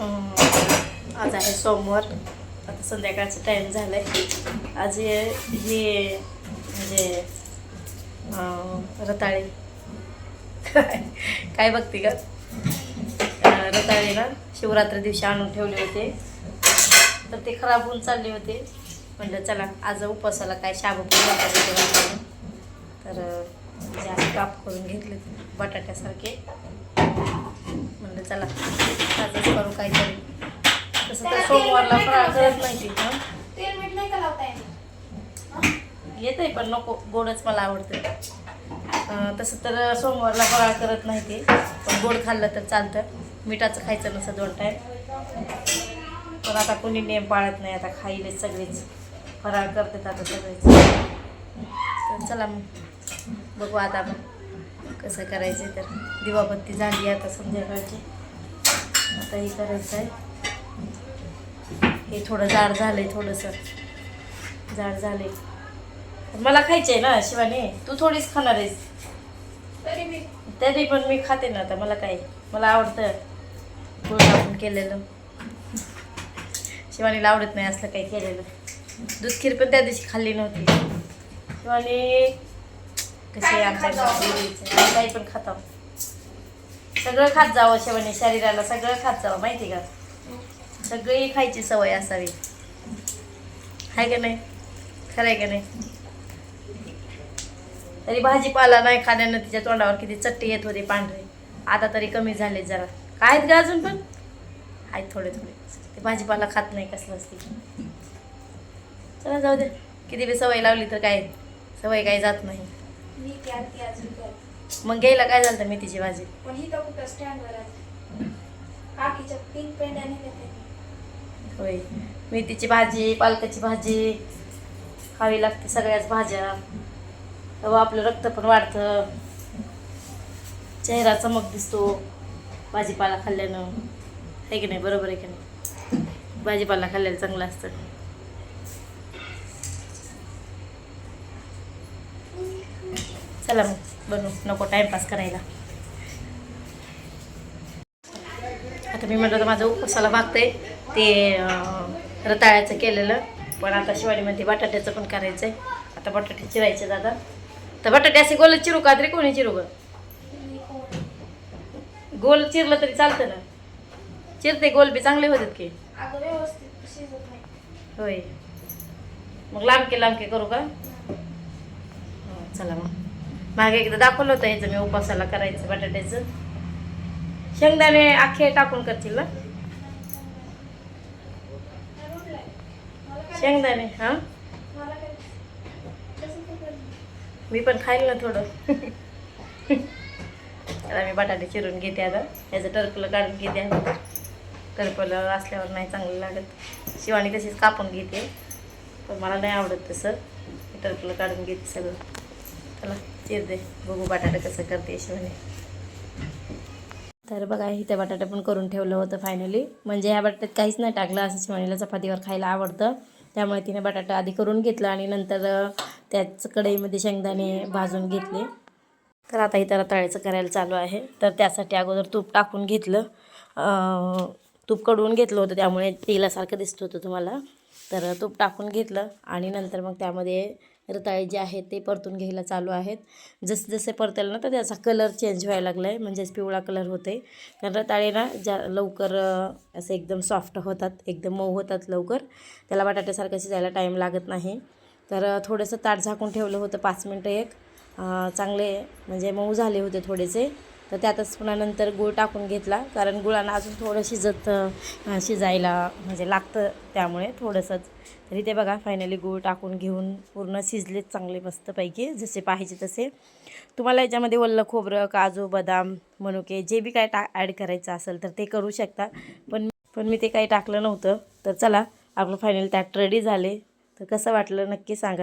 आज आहे सोमवार. आता संध्याकाळचा टाईम झाला आहे आज हे म्हणजे रताळी रताळे. काय काय बघते का अं, ना शिवरात्री दिवशी आणून ठेवले होते. तर ते खराब होऊन चालले होते. म्हणलं चला आज उपवासाला काय शाबू पण तर म्हणजे जास्त काप करून घेतले बटाट्यासारखे. म्हणलं चला आज काहीतरी. तसं तर सोमवारला फराळ करत नाही ती हं. तेल मीठ नाही का लावता येणार येत आहे पण नको. गोडच मला आवडतं. अं, तसं तर सोमवारला फराळ करत नाही ते. पण गोड खाल्लं तर चालतं. मिठाचं खायचं नसतं दोन टाईम पण आता कोणी नियम पाळत नाही. आता खाईलेच सगळेच. फराळ करतात आता सगळेच. तर चला मग. बघू आता मग कसं करायचं तर. दिवाबत्ती झाली आता संध्याकाळची. आता हे करायचं आहे हे थोडं जाड झालंय थोडंसं. जाड झालंय. मला खायचं आहे ना शिवानी. तू थोडीच खाणार आहेस. तरी मी. तरी पण मी खाते ना आता मला काय मला आवडतं. गुळ टाकून केलेलं. शिवानीला आवडत नाही असलं काही केलेलं. दूध खीर पण त्या दिवशी खाल्ली नव्हती. शिवानी कशी आहे आमच्या आहे. काही पण खातो सगळं खात जावं शेवणी शरीराला सगळं खात जावं माहिती का? सगळी खायची सवय असावी. आहे का नाही? खरं आहे का नाही? तरी भाजीपाला नाही खाल्यानं तिच्या तोंडावर किती चट्टी येत होते पांढरे. आता तरी कमी झाले जरा. काय आहेत का अजून पण? आहेत थोडे थोडे. ते भाजीपाला खात नाही कसलं असते. चला जाऊ दे. किती बी सवय लावली तर काय? सवय काही जात नाही. मग घ्यायला काय झालं मेथीची भाजी? पण ही तर कुठं स्टँडवर आहे. काकीच्या पिंक पेंट आणि ते होय. मेथीची भाजी पालकाची भाजी खावी लागते सगळ्याच भाज्या. तेव्हा आपलं रक्त पण वाढतं. चेहरा चमक दिसतो भाजीपाला खाल्ल्यानं. आहे की नाही? बरोबर आहे की नाही? भाजीपाला खाल्ल्याला चांगलं असतं. चला मग बनवू. नको टाइमपास करायला. आता मी म्हटलं तर माझं उपवासाला मागतंय. ते रताळ्याचं केलेलं. पण आता म्हणते बटाट्याचं पण करायचं आहे आता बटाटे चिरायचे दादा. तर बटाटे असे गोल चिरू का तरी? कोणी चिरू ग? गोल चिरलं तरी चालतं ना. चिरते गोल बी चांगले होतात की. होय. मग लांबके लांबके करू का? हं, चला मग. मागे एकदा दाखवलं होतं ह्याचं मी उपासाला करायचं बटाट्याचं. शेंगदाणे आखे टाकून करतील ना? शेंगदाणे हां? मी पण खाईल ना थोडं. तर मी बटाटे चिरून घेते आता. याचं टरपलं काढून घेते आता टरपलं असल्यावर नाही चांगलं लागत. शिवानी तशीच कापून घेते. पण मला नाही आवडत तसं. मी टरपलं काढून घेते सगळं. चला. चिर दे बघू बटाटा कसं करते शिवानी. तर बघा इथे बटाटा पण करून ठेवलं होतं फायनली म्हणजे ह्या बटाट्यात काहीच नाही टाकलं. असं शिवानीला चपातीवर खायला आवडतं. त्यामुळे तिने बटाटा आधी करून घेतला आणि नंतर त्याच कढईमध्ये शेंगदाणे भाजून घेतले. तर आता इथं रताळ्याचं करायला चालू आहे. तर त्यासाठी अगोदर तूप टाकून घेतलं. तूप कडवून घेतलं होतं. त्यामुळे तेलासारखं दिसत होतं तुम्हाला. तर तूप टाकून घेतलं आणि नंतर मग त्यामध्ये रताळे जे आहेत ते परतून घ्यायला चालू आहेत. जसे जसे परतेल ना तर त्याचा कलर चेंज व्हायला लागला आहे म्हणजेच पिवळा कलर होते कारण रताळे ना ज्या लवकर असे एकदम सॉफ्ट होतात एकदम मऊ होतात लवकर. त्याला बटाट्यासारखं शिजायला टाईम लागत नाही. तर थोडंसं ताट झाकून ठेवलं होतं पाच मिनटं एक. चांगले म्हणजे मऊ झाले होते थोडेसे. तर त्यातच पुन्हा नंतर गूळ टाकून घेतला. कारण गुळानं अजून थोडं शिजत शिजायला म्हणजे लागतं त्यामुळे थोडंसंच. तरी ते बघा फायनली गूळ टाकून घेऊन पूर्ण शिजलेत चांगले मस्तपैकी जसे पाहिजे तसे. तुम्हाला याच्यामध्ये वल्लं खोबरं काजू बदाम मनुके जे बी काय टा ॲड करायचं असेल तर ते करू शकता. पण पण मी ते काही टाकलं नव्हतं. तर चला आपलं फायनल त्यात रेडी झाले. तर कसं वाटलं नक्की सांगा.